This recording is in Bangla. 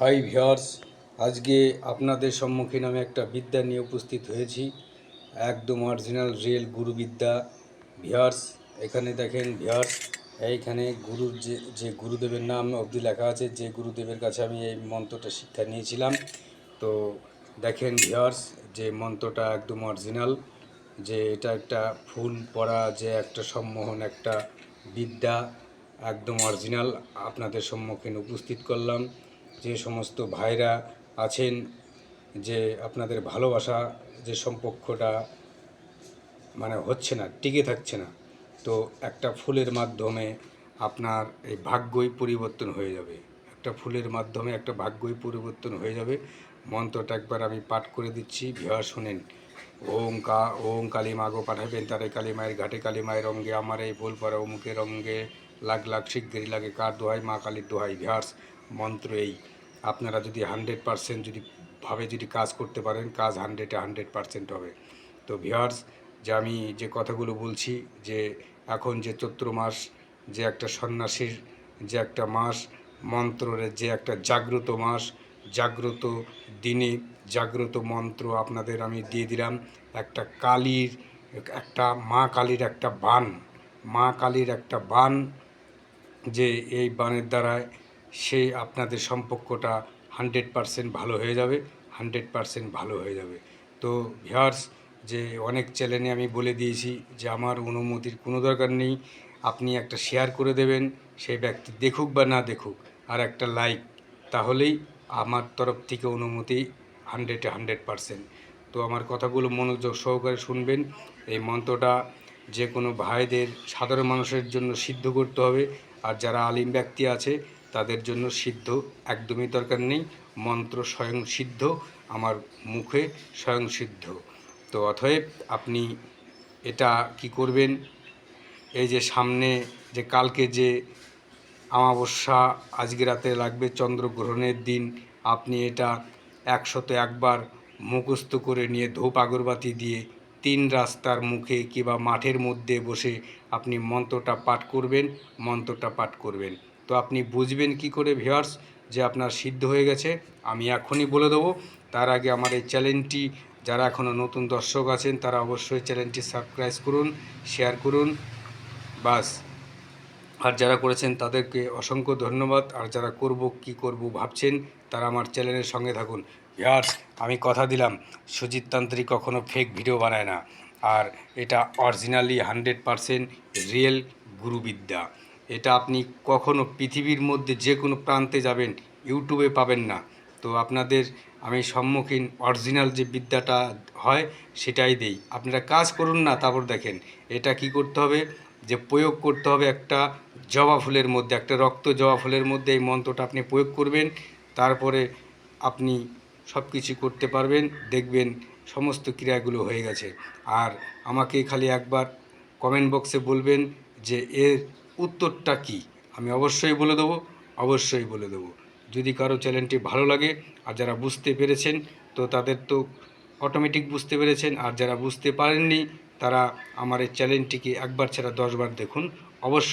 হাই ভিওর্স আজকে আপনাদের সম্মুখীন আমি একটা বিদ্যা নিয়ে উপস্থিত হয়েছি। একদম অরিজিনাল রিয়েল গুরুবিদ্যা ভিওর্স এখানে দেখেন ভিওর্স এইখানে গুরুর যে যে গুরুদেবের নাম অবধি লেখা আছে, যে গুরুদেবের কাছে আমি এই মন্ত্রটা শিক্ষা নিয়েছিলাম। তো দেখেন ভিওর্স যে মন্ত্রটা একদম অরিজিনাল যে এটা একটা ফুল পড়া, যে একটা সম্মোহন, একটা বিদ্যা, একদম অরিজিনাল আপনাদের সম্মুখীন উপস্থিত করলাম। যে সমস্ত ভাইরা আছেন, যে আপনাদের ভালোবাসা, যে সম্পর্কটা মানে হচ্ছে না, টিকে থাকছে না, তো একটা ফুলের মাধ্যমে আপনার এই ভাগ্যই পরিবর্তন হয়ে যাবে। একটা ফুলের মাধ্যমে একটা ভাগ্যই পরিবর্তন হয়ে যাবে। মন্ত্রটা একবার আমি পাঠ করে দিচ্ছি ভিয়া শোনেন। ওম কা ওম কালী মাগো পাঠাবেন তারে কালী মায়ের ঘাটে কালী মায়ের রঙ্গে আমার এই ভুল পরে অমুকের রঙ্গে লাগ লাগ শিগগিরি লাগে। কার দোহাই? মা কালীর দোহাই। ভিয়ার্স মন্ত্র এই। আপনারা যদি হান্ড্রেড পারসেন্ট যদি ভাবে যদি কাজ করতে পারেন, কাজ হান্ড্রেডে হান্ড্রেড পারসেন্ট হবে। তো ভিওয়ার্স যে আমি যে কথাগুলো বলছি, যে এখন যে চৈত্র মাস, যে একটা সন্ন্যাসীর যে একটা মাস, মন্ত্রের যে একটা জাগ্রত মাস জাগ্রত দিনে জাগ্রত মন্ত্র আপনাদের আমি দিয়ে দিলাম। একটা কালীর, একটা মা কালীর একটা বান, মা কালীর একটা বান যে এই বানের দ্বারায় সে আপনাদের সম্পর্কটা হান্ড্রেড পারসেন্ট ভালো হয়ে যাবে, হান্ড্রেড পারসেন্ট ভালো হয়ে যাবে। তো ভিয়ার্স যে অনেক চ্যানেলে আমি বলে দিয়েছি যে আমার অনুমতির কোনো দরকার নেই, আপনি একটা শেয়ার করে দেবেন, সেই ব্যক্তি দেখুক বা না দেখুক, আর একটা লাইক, তাহলেই আমার তরফ থেকে অনুমতি হান্ড্রেডে হান্ড্রেড পারসেন্ট তো আমার কথাগুলো মনোযোগ সহকারে শুনবেন। এই মন্ত্রটা যে কোনো ভাইদের, সাধারণ মানুষের জন্য সিদ্ধ করতে হবে। আর যারা আলিম ব্যক্তি আছে, তাদের জন্য সিদ্ধ একদমই দরকার নেই। মন্ত্র স্বয়ং সিদ্ধ, আমার মুখে স্বয়ং সিদ্ধ। তো অতএব আপনি এটা কি করবেন? এই যে সামনে যে কালকে যে অমাবস্যা আজকে রাতে লাগবে চন্দ্রগ্রহণের দিন। আপনি এটা একশত একবার মুখস্থ করে নিয়ে ধূপ আগরবাতি দিয়ে তিন রাস্তার মুখে কিংবা মাঠের মধ্যে বসে আপনি মন্ত্রটা পাঠ করবেন, মন্ত্রটা পাঠ করবেন। তো আপনি বুঝবেন কি করে ভিউয়ার্স যে আপনার সিদ্ধ হয়ে গেছে? আমি এখনই বলে দেবো। তার আগে আমার এই চ্যানেলটি, যারা এখনও নতুন দর্শক আছেন, তারা অবশ্যই চ্যানেলটি সাবস্ক্রাইব করুন, শেয়ার করুন। বাস। আর যারা করেছেন তাদেরকে অসংখ্য ধন্যবাদ। আর যারা করব, কি করব ভাবছেন, তারা আমার চ্যানেলের সঙ্গে থাকুন। ভিউয়ার্স আমি কথা দিলাম, সুজিত তান্ত্রিক কখনো ফেক ভিডিও বানায় না। আর এটা অরিজিনালি হান্ড্রেড পারসেন্ট রিয়েল গুরুবিদ্যা। এটা আপনি কখনো পৃথিবীর মধ্যে যে কোনো প্রান্তে যাবেন ইউটিউবে পাবেন না। তো আপনাদের, আমি সম্মুখীন অরিজিনাল যে বিদ্যাটা হয়, সেটাই দেই। আপনারা কাজ করুন না, তারপর দেখেন। এটা কি করতে হবে? যে প্রয়োগ করতে হবে একটা জবা ফুলের মধ্যে, একটা রক্ত জবা ফুলের মধ্যে এই মন্ত্রটা আপনি প্রয়োগ করবেন, তারপরে আপনি সব কিছু করতে পারবেন, দেখবেন সমস্ত ক্রিয়াগুলো হয়ে গেছে। আর আমাকে খালি একবার কমেন্ট বক্সে বলবেন যে এর উত্তরটা কি? আমি অবশ্যই বলে দেবো, অবশ্যই বলে দেবো। যদি কারও চ্যানেলটি ভালো লাগে, আর যারা বুঝতে পেরেছেন, তো তাদের তো অটোমেটিক বুঝতে পেরেছেন, আর যারা বুঝতে পারেননি, তারা আমার এই চ্যানেলটিকে একবার ছাড়া দশবার দেখুন। অবশ্যই